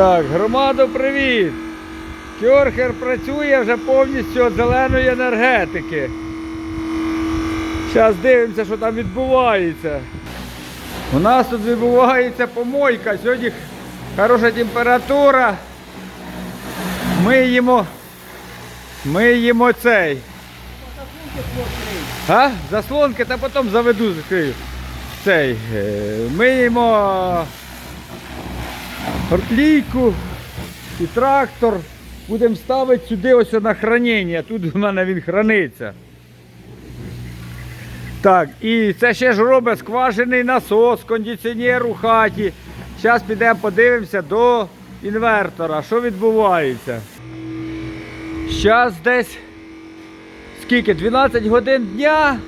Так, громаду привіт! Кьорхер працює вже повністю від зеленої енергетики. Зараз дивимося, що там відбувається. У нас тут відбувається помойка. Сьогодні хороша температура. Ми їмо. Ми їмо цей. А? Заслонки, та потім заведу закрию. Цей. е, Ми їмо гортлійку і трактор. Будемо ставити сюди ось на хранення. Тут у мене він храниться. Так, і це ще ж робить скважений насос, кондиціонер у хаті. Зараз підемо подивимося до інвертора, що відбувається. Зараз десь скільки? 12 годин дня.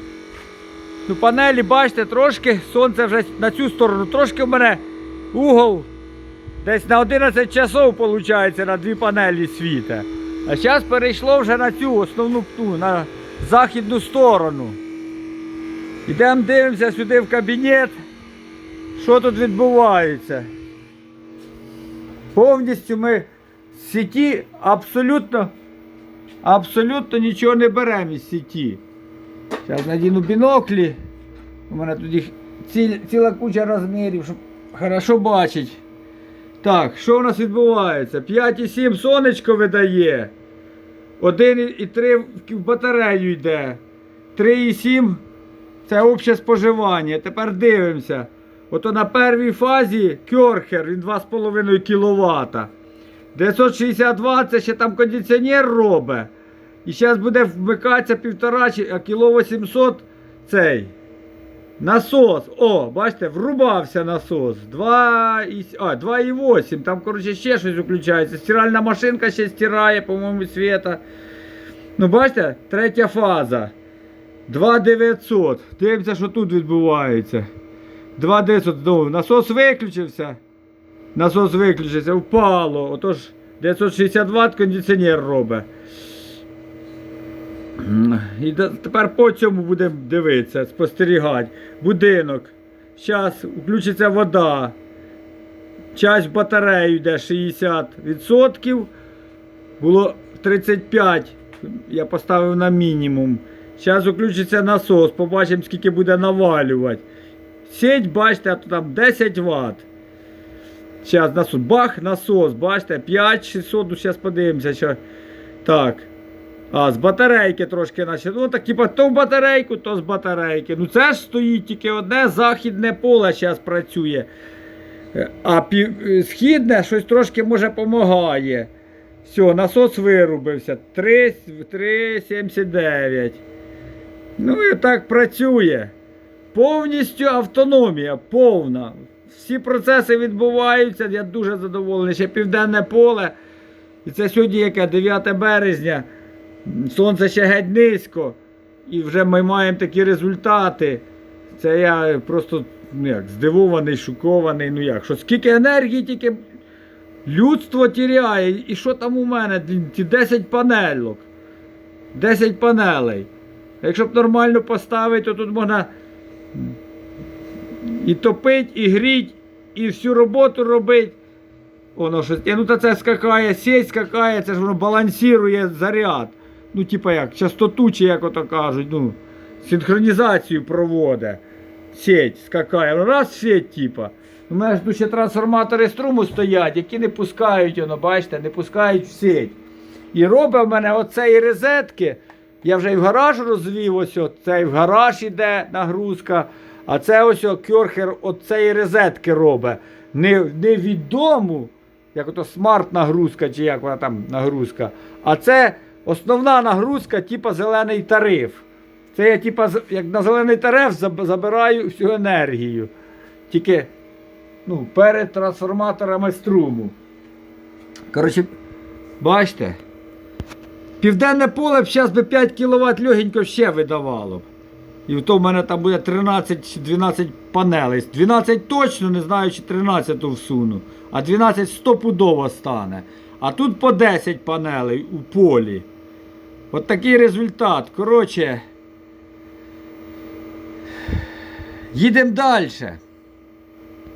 Ну, панелі, бачите, трошки сонце вже на цю сторону, трошки в мене угол десь на 11 часов, виходить, на дві панелі світа. А зараз перейшло вже на цю основну ну, на західну сторону. Йдемо дивимося сюди в кабінет, що тут відбувається. Повністю ми з сіті абсолютно, абсолютно нічого не беремо із сіті. Зараз надіну біноклі. У мене тут їх ціл- ціла куча розмірів, щоб хорошо бачити. Так, що у нас відбувається? 5,7 сонечко видає. 1,3 в батарею йде. 3,7 це обще споживання. Тепер дивимося. Ото на першій фазі кьорхер, він 2,5 кВт. 962 це ще там кондиціонер робить. І зараз буде вмикатися півтора чи- а кіло 800 цей. Насос. О, бачите, врубався насос. а, 2,8. Там, коротше, ще щось включається. Стиральна машинка ще стирає, по-моєму, світа. Ну, бачите, третя фаза. 2900. Дивимося, що тут відбувається. 2900. Знову насос виключився. Насос виключився, впало. Отож 960 Вт кондиціонер робить. І тепер по цьому будемо дивитися, спостерігати. Будинок. Зараз включиться вода. Часть в батарею йде 60%. Було 35%. Я поставив на мінімум. Зараз включиться насос, побачимо, скільки буде навалювати. Сеть, бачите, там 10 Вт. Зараз насос. Бах, насос, бачите, 5600, ну зараз подивимося. Що... Так. А, з батарейки трошки наче. Ну так типа то в батарейку, то з батарейки. Ну це ж стоїть тільки одне західне поле зараз працює. А пів... е, східне щось трошки може допомагає. Все, насос вирубився. 3 3,79. Ну і так працює. Повністю автономія, повна. Всі процеси відбуваються. Я дуже задоволений. Ще південне поле. І це сьогодні яке 9 березня. Сонце ще геть низько. І вже ми маємо такі результати. Це я просто ну як, здивований, шокований. Ну як, що скільки енергії тільки людство тіряє. І що там у мене? Ті 10 панельок. 10 панелей. Якщо б нормально поставити, то тут можна і топить, і гріть, і всю роботу робити. Воно щось. Ну то це скакає, сеть скакає, це ж воно балансирує заряд. Ну, типа як, частоту, чи як ото кажуть, ну, синхронізацію проводить. Сеть скакає. Ну, раз сеть, типа. У мене ж тут ще трансформатори струму стоять, які не пускають, воно, бачите, не пускають в сеть. І робить в мене оцеї розетки. Я вже і в гараж розвів, ось от, це в гараж іде нагрузка. А це ось кьорхер оцеї розетки робить. Не, не від як ото смарт-нагрузка, чи як вона там нагрузка. А це основна нагрузка, типа зелений тариф. Це я типа як на зелений тариф забираю всю енергію. Тільки ну, перед трансформаторами струму. Коротше, бачите? Південне поле б зараз би 5 кВт легенько ще видавало. І то в мене там буде 13-12 панелей. 12 точно, не знаю, чи 13 всуну. А 12 стопудово стане. А тут по 10 панелей у полі. От такий результат. Коротше. Їдемо далі.